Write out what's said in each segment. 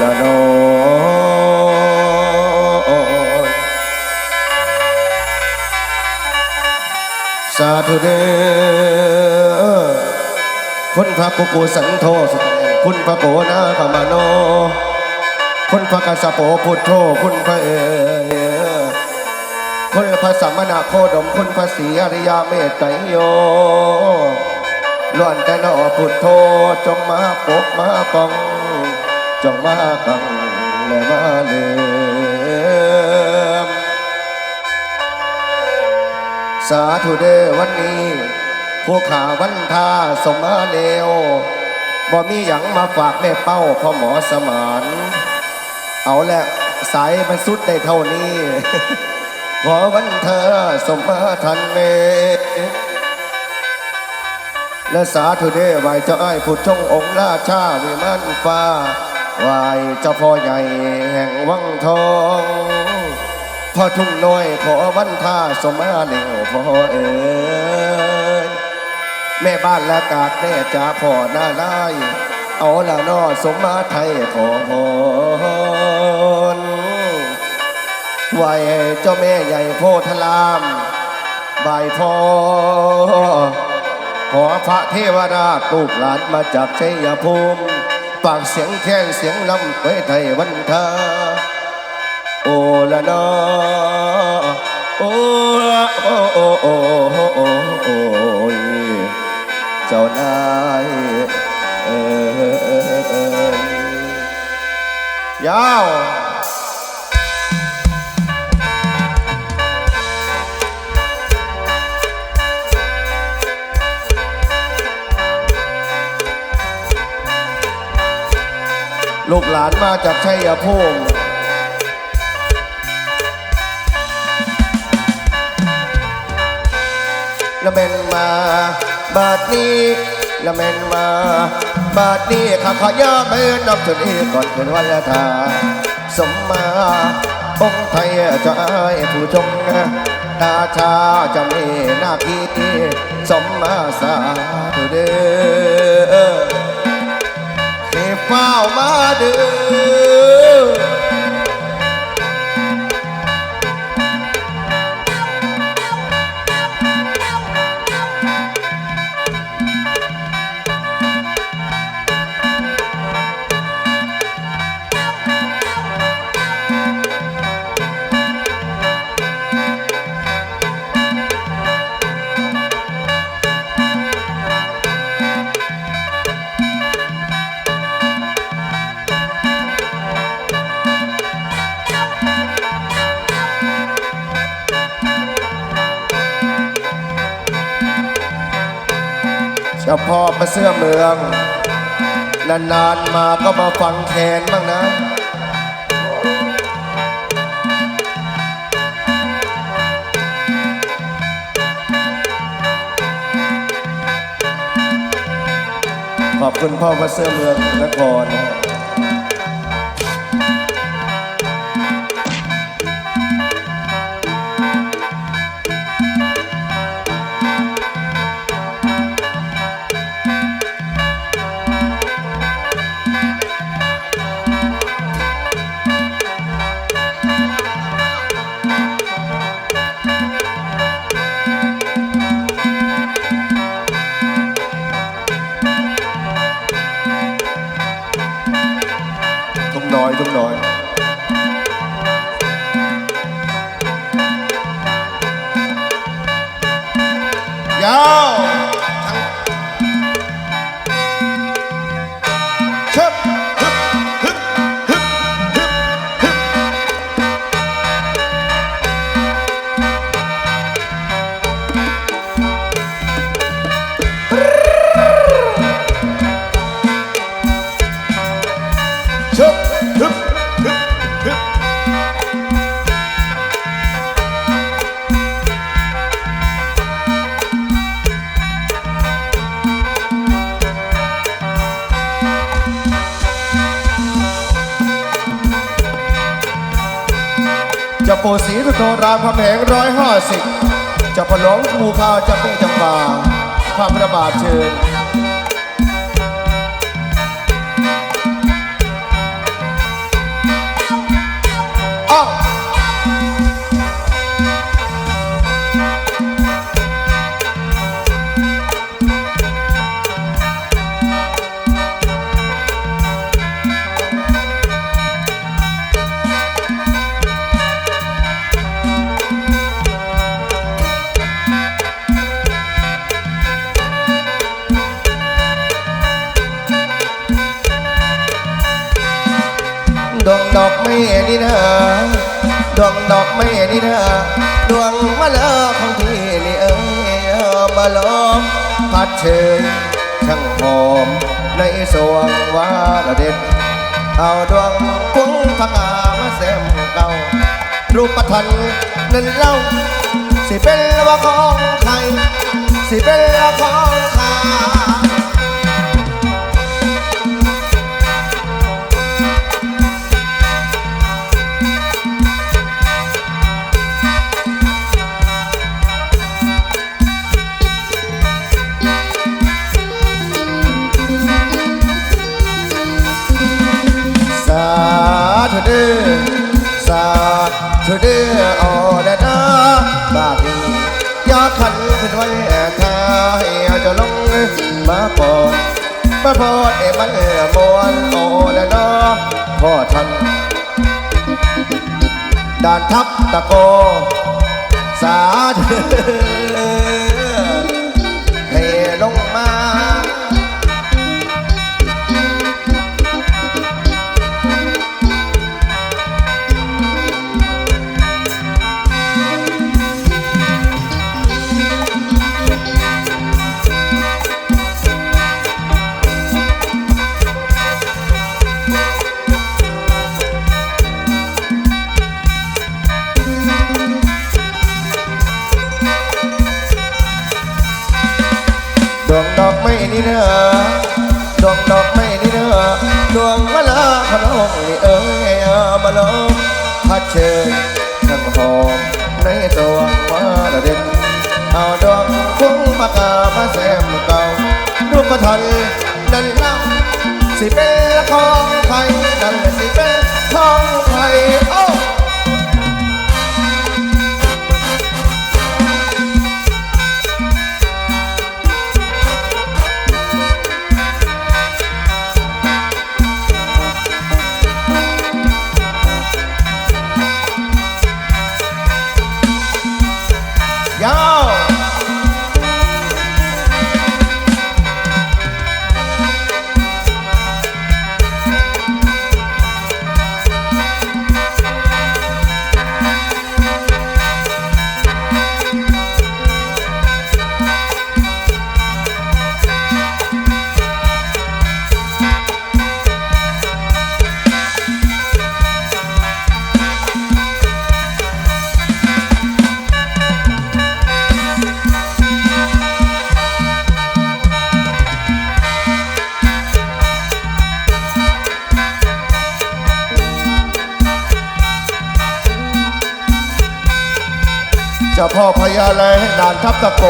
ละนอสาธุเด้อคุณพระกุกุสันโธสุคุณพระโกนาคมาโนคุณพระกัสสะโปพุทโธคุณพระเอคุณพระสัมมนาโคดมคุณพระศรีอริยเมตไตรโยล้วนแต่นอพุทโธจงมาปกมาปอง จงมากังและมาเลืมสาธุเดวันนี้ผู้ขาวันทาสมาเลวบ่มีหยังมาฝากแม่เป้าพ่อหมอสมานเอาแหละสายมันสุดได้เท่านี้ ขอวันเธอสมมาทันเมและสาธุเดไหวเจ้าไอ้ายผู้จงองค์ราชาวิมานฟ้า ไหวเจ้าพ่อใหญ่แห่งวังทองพ่อทุ่งน้อยขอวันท่าสมาเดียวพ่อเอ๋ยแม่บ้านและกาดแม่จ่าพ่อหน้าไล่เอาละนอสมมาไทยขอพรไหวเจ้าแม่ใหญ่โพธารามบายพ่อขอพระเทวราชลูกหลานมาจากชัยภูมิ ปากเสียงแค้นเสียงลำไปไทยวันทาโอละนอโอละโอโอโอโอโอโอยเจ้านายเอยยาว ลูกหลานมาจากชัยภูมิละเมนมาบาดนี้ละเมนมาบาดนี้ข้าขอย่าเมินนับจนนี้ก่อนเป็นวันละทาสมมาองค์ไทยจะให้ผู้ชมตาชาจะมีหน้าที่สมมาสาธุเด้อ ฝ้ามาเด้อาพ่อมาเสื้อเมือง นานๆมาก็มาฟังแคนบ้างนะ ขอบคุณพ่อมาเสื้อเมืองนครนะ ย จะโปรดสีสุโธรามคำแหงร้อยห้าสิบจะพะหลวงภูเขาจะเป็นจำปาพระประบาทเชิญ ดวงดอกไม้นี่นะดวงมะเลอของพี่นี่เอ้ยมาล้อมพัดเชยช่างหอมในสวงวาระเด็ดเอาดวงกุ้งพักามาแซมเก่ารูปทันนั้นเล่า สิเป็นว่าของใคร สิเป็นว่าของข้าส ธุเดือโอเดนะบาดีอยาขันขึ้นไว้ท่าให้เจะลงมาก่อนมาพอดเอมันมวนโอเดนะพ่อทันด่านทับตะโกสาธุ แซมเก่ารูปทันนั่นเล่าสิเป็น อะไรให้ด่านทับตะโก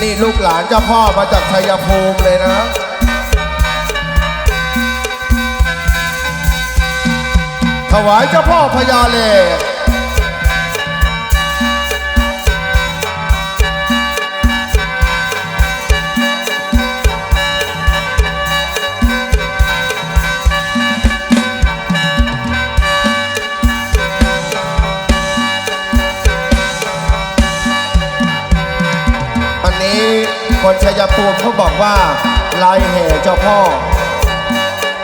นี่ลูกหลานเจ้าพ่อมาจากชัยภูมิเลยนะถวายเจ้าพ่อพญาเล คนชัยภูมิเขาบอกว่าลายแห่เจ้าพ่อ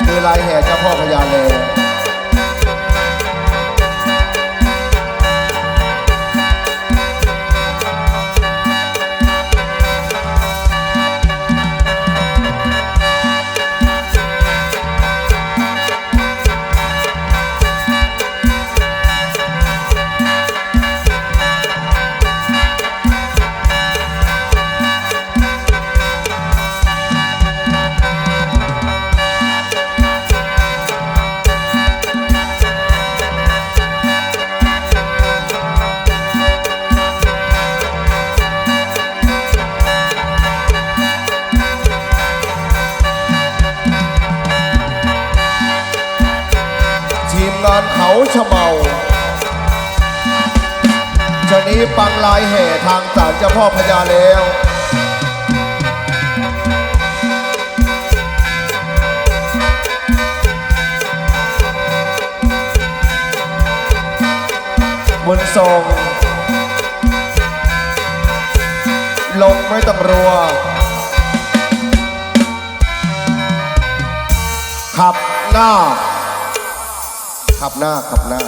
คือลายแห่เจ้าพ่อพญาเล ชะเมาชนี้ปังลายแห่ทางศาลเจ้าพ่อพญาแล้วบุญทรงลงไม่ต้องรัว ขับหน้า ขับหน้าขับหน้า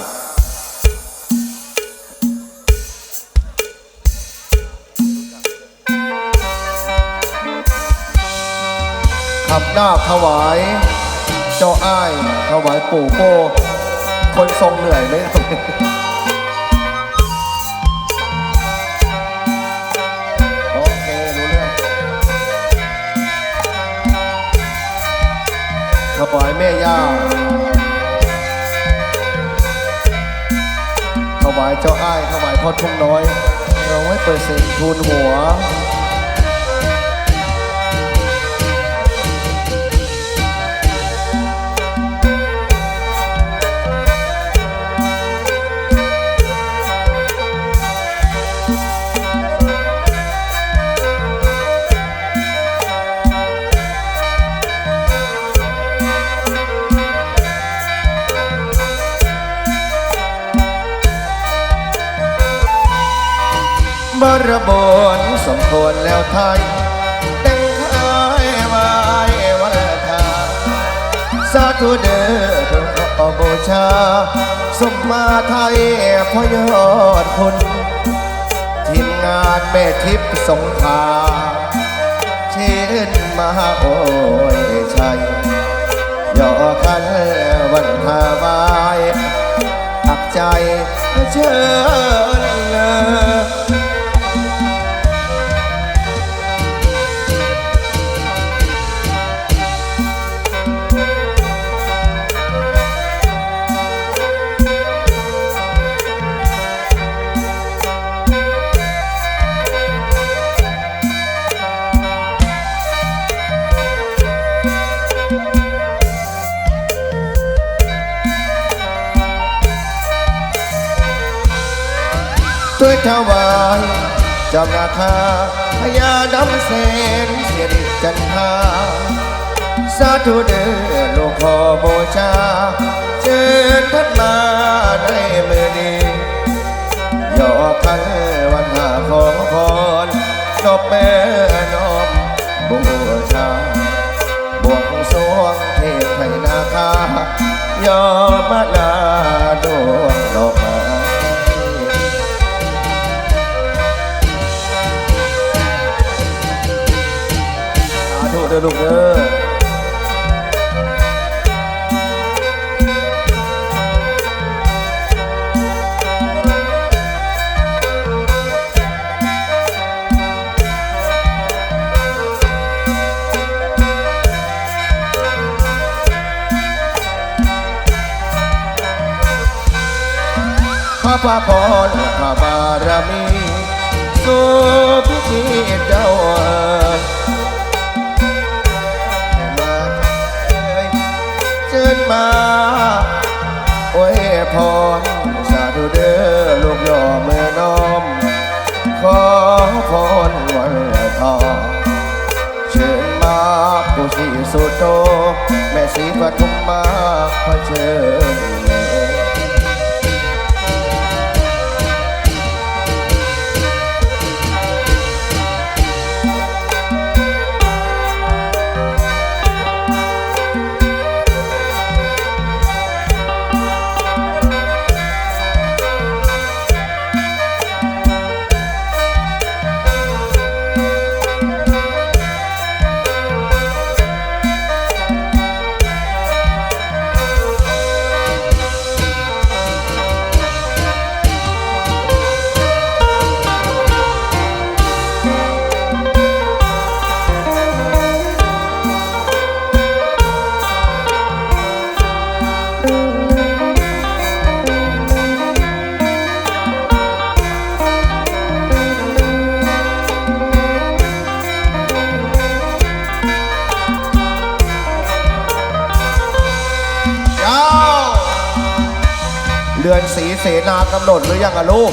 ขับหน้าถวาย เจ้าอ้ายถวายปู่โปคนทรงเหนื่อยไหมโอเครู้เรื่องถวายแม่ย่า ถวายเจ้าอ้ายถวายพ่อทุ่งน้อยร้อยเปอร์เซ็นต์ทูนหัว บรบนสมควรแล้วไทยแต่งขายไว้วันทาสาธุเด้อดวงขอบูชา สมมาไทยพอยอดคุณทีมงานแม่ทิพย์สงขาเชิญมาโอ้ยชัยย่อกันวันทาวายอักใจเชิญเลย ถวายจำราคาพญาดำเสนเสียริจันทาสาธุเด้อลูกขอบูชา เชิญท่านมาในมือดียอกัน พระพรพระบารมีสู่พิธีเจ้าเอ๋ยมาเอ่ยเชิญมาโอ้ยพรสาธุเด้อลูกย่อเมื่อน้อม ขอพรวันทองเชิญมาผู้ศรีสุโต แม่ศรีปทุมมาพระเชิญ ลากำหนดหรือยังอะลูก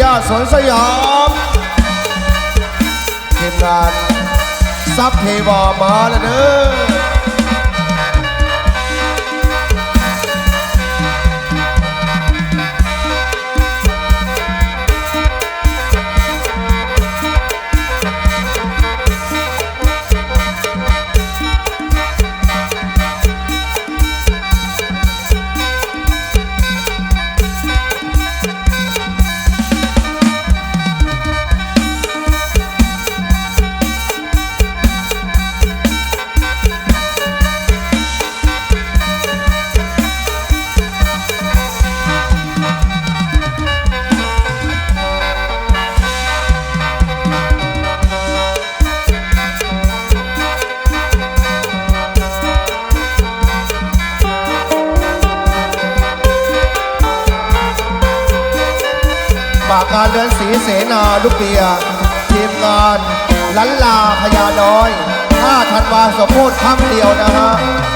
ยอดสวนสยามทีมงานซับเทวอมาแล้วเด้อ การเดินสีเสนาลูกเบียทีมงานลันลาพญาน้อย5ธันวาสมพูดครั้งเดียวนะฮะ